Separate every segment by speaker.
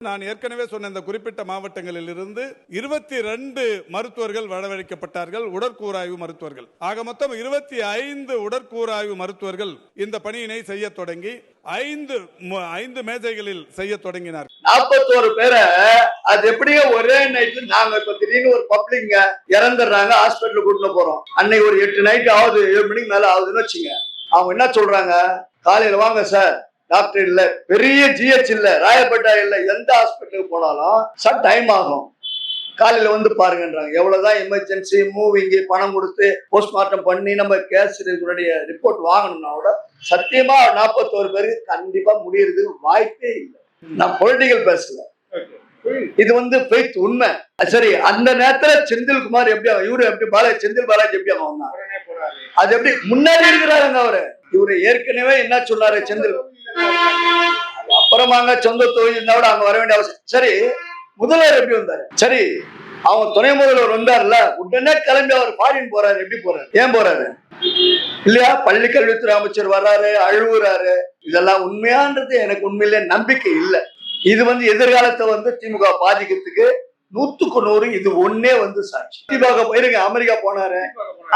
Speaker 1: நான் ஏற்கனவே சொன்ன இந்த குறிப்பிட்ட மாவட்டங்களில் இருந்து இருபத்தி ரெண்டு மருத்துவர்கள் வரவழைக்கப்பட்டார்கள் உடற்கூறாய்வு மருத்துவர்கள். ஆக மொத்தம் இருபத்தி ஐந்து உடற்கூறாய்வு மருத்துவர்கள் இந்த பணியினை செய்ய தொடங்கி ஐந்து ஐந்து மேஜைகளில் செய்ய தொடங்கினார்
Speaker 2: நாற்பத்தோரு பேரை அது எப்படியோ ஒரே நைட்ல நாங்க இப்ப திடீர்னு ஒரு பப்ளிக்ங்க இறந்துடுறாங்க ஹாஸ்பிட்டல் கூட்டிட்டு போறோம். அன்னைக்கு ஒரு எட்டு நைட் ஆகுது ஏழு மணிக்கு மேல ஆகுதுன்னு வச்சுங்க. அவங்க என்ன சொல்றாங்க? காலையில வாங்க சார் டாக்டர் இல்ல பெரிய ஜிஹெச் இல்ல ராயப்பேட்டா இல்ல எந்த ஹாஸ்பிட்டலுக்கு போனாலும் சார் டைம் ஆகும். காலையில வந்து பாருங்கன்றாங்க. எவ்வளவுதான் எமர்ஜென்சி மூவிங் பணம் கொடுத்து போஸ்ட்மார்ட்டம் பண்ணி நம்ம கேஸ் ரிப்போர்ட் வாங்கணும்னா கூட சத்தியமா நாற்பத்தோரு பேருக்கு கண்டிப்பா முடியறதுக்கு வாய்ப்பே இல்லை. நான் பொலிட்டிக்கல் பேசல இது வந்து ஃபெய்த் உண்மை. சரி அந்த நேரத்துல செந்தில்குமார் எப்படி அவன் இவரு எப்படி பாலாஜி செந்தில் பாலாஜி எப்படி வந்தான்? அது எப்படி முன்னாடி இருக்கிறாருங்க அவரு. இவரு ஏற்கனவே என்ன சொன்னாரு செந்தில் அப்புறமாங்க சொந்த தொழில் இருந்தா கூட அங்க வர வேண்டிய அவசியம் சரி முதல்வர் எப்படி வந்தாரு? சரி அவன் துணை முதல்வர் வந்தார்ல உடனே கிளம்பி அவர் ஃபாரின் போறாரு. எப்படி போறாரு? ஏன் போறாரு? இல்லையா? பள்ளி கல்வித்துறை அமைச்சர் வர்றாரு அழுவுறாரு இதெல்லாம் உண்மையான்றது எனக்கு உண்மையிலே நம்பிக்கை இல்லை. இது வந்து எதிர்காலத்தை வந்து திமுக பாதிக்கிறதுக்கு நூத்துக்கு நூறு இது ஒன்னே வந்து சாட்சி. திமுக போயிருங்க அமெரிக்கா போனாரு.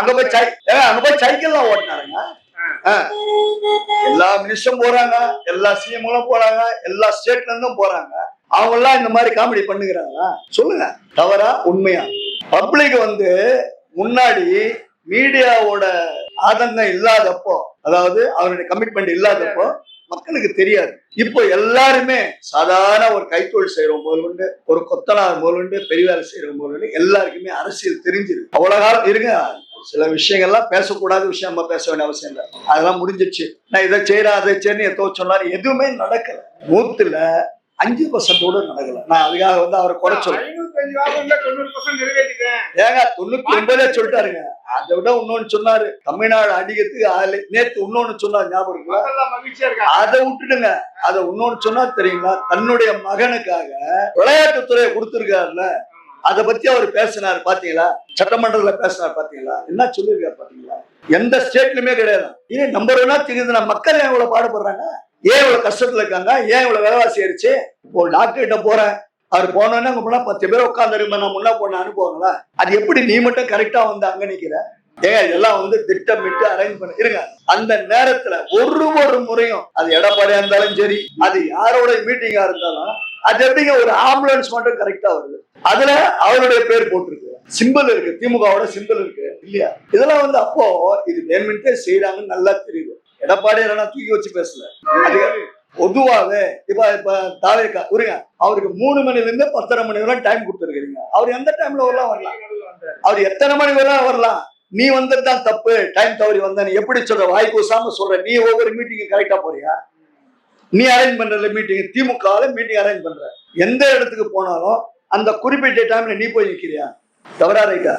Speaker 2: அங்க போய் சை அங்க போய் சைக்கிள்லாம் ஓட்டினாருங்க. எல்லா மினிஸ்டரும் போறாங்க எல்லா சிஎம்களும் போறாங்க எல்லா ஸ்டேட்ல இருந்தும் போறாங்க. அவங்க எல்லாம் இந்த மாதிரி காமெடி பண்ணுகிறாங்களா? சொல்லுங்க. தவறா உண்மையா? பப்ளிக் வந்து முன்னாடி மீடியாவோட ஆதங்கம் இல்லாதப்போ அதாவது அவருடைய கமிட்மெண்ட் இல்லாதப்போ மக்களுக்கு தெரியாது. இப்போ எல்லாருமே சாதாரண ஒரு கைத்தொழில் செய்யறவங்க முதல்கொண்டு ஒரு கொத்தனார் முதல்கொண்டு பெரிய வேலை செய்யறவங்க முதல்கொண்டு எல்லாருக்குமே அரசியல் தெரிஞ்சிருக்கு. அவ்வளவு காலம் இருங்க. சில விஷயங்கள்லாம் பேசக்கூடாத விஷயம் நம்ம பேச வேண்டிய அவசியம் இல்லை. அதெல்லாம் முடிஞ்சிருச்சு. நான் இதை செய்யறேன் அதை செய்யணும் எதோ சொன்னாரு எதுவுமே நடக்கல. நூத்துல அஞ்சு பர்சன்ட் கூட நடக்கல. நான் அதுக்காக வந்து அவரை குறை ஏங்க தொண்ணூத்தி ஒன்பதே சொல்லிட்டாருங்க. அதை விட இன்னொன்னு சொன்னாரு. தமிழ்நாடு அடிக்கிறதுக்கு ஆளு. நேத்து இன்னொன்னு சொன்னார் ஞாபகம் அதை விட்டுடுங்க. அதை இன்னொன்னு சொன்னா தெரியுங்களா? தன்னுடைய மகனுக்காக விளையாட்டுத்துறையை கொடுத்திருக்காருல்ல. அதை பத்தி அவர் பேசினார் பாத்தீங்களா? சட்டமன்றத்துல பேசினார் பாத்தீங்களா? என்ன சொல்லியிருக்காரு பாத்தீங்களா? எந்த ஸ்டேட்லயுமே கிடையாது. இது நம்பர் ஒன்னா தெரியுது மக்கள் ஏன் இவ்வளவு பாடுபடுறாங்க? ஏன் இவ்வளவு கஷ்டத்துல இருக்காங்க? ஏன் இவ்வளவு விலைவாசி ஆயிருச்சு? இப்போ டாக்டர் கிட்ட போறேன். அவர் போனோன்னே அங்க போனா பத்து பேர் உட்காந்துருக்க நான் முன்னா போன அனுப்புவாங்களா அது எப்படி நீ மட்டும் கரெக்டா வந்து அங்க நிக்கிற? ஏங்க இதெல்லாம் வந்து திட்டமிட்டு அரேஞ்ச் பண்ண. இருங்க. அந்த நேரத்துல ஒரு ஒரு முறையும் அது எடப்பாடியா இருந்தாலும் சரி அது யாரோட மீட்டிங்கா இருந்தாலும் அது எப்படிங்க ஒரு ஆம்புலன்ஸ் மட்டும் கரெக்டா வருது? அதுல அவருடைய பேர் போட்டிருக்கு. சிம்பிள் இருக்கு. திமுகவோட சிம்பிள் இருக்கு. இல்லையா? இதெல்லாம் வந்து அப்போ இது வேணுமென்ட்டே செய்யறாங்கன்னு நல்லா தெரியுது. எடப்பாடி நான் தூக்கி வச்சு பேசல. அது பொதுவாவே இப்ப இப்ப தாவேக்கா புரியுங்க அவருக்கு மூணு மணில இருந்து பத்தரை மணி வரை டைம் கொடுத்துருக்கீங்க அவர் எந்த டைம்ல வரலாம்? வரலாம். அவர் எத்தனை மணி வரலாம் வரலாம். நீ வந்ததுதான் தப்பு. டைம் தவறி வந்த நீ எப்படி சொல்ற? வாய் கூசாம சொல்ற. நீ ஒவ்வொரு மீட்டிங்கு கரெக்டா போறியா? நீ அரேஞ்ச் பண்ற மீட்டிங் திமுக மீட்டிங் அரேஞ்ச் பண்ற. எந்த இடத்துக்கு போனாலும் அந்த குறிப்பிட்ட டைம்ல நீ போய் நிற்கிறியா தவறா ரைட்டா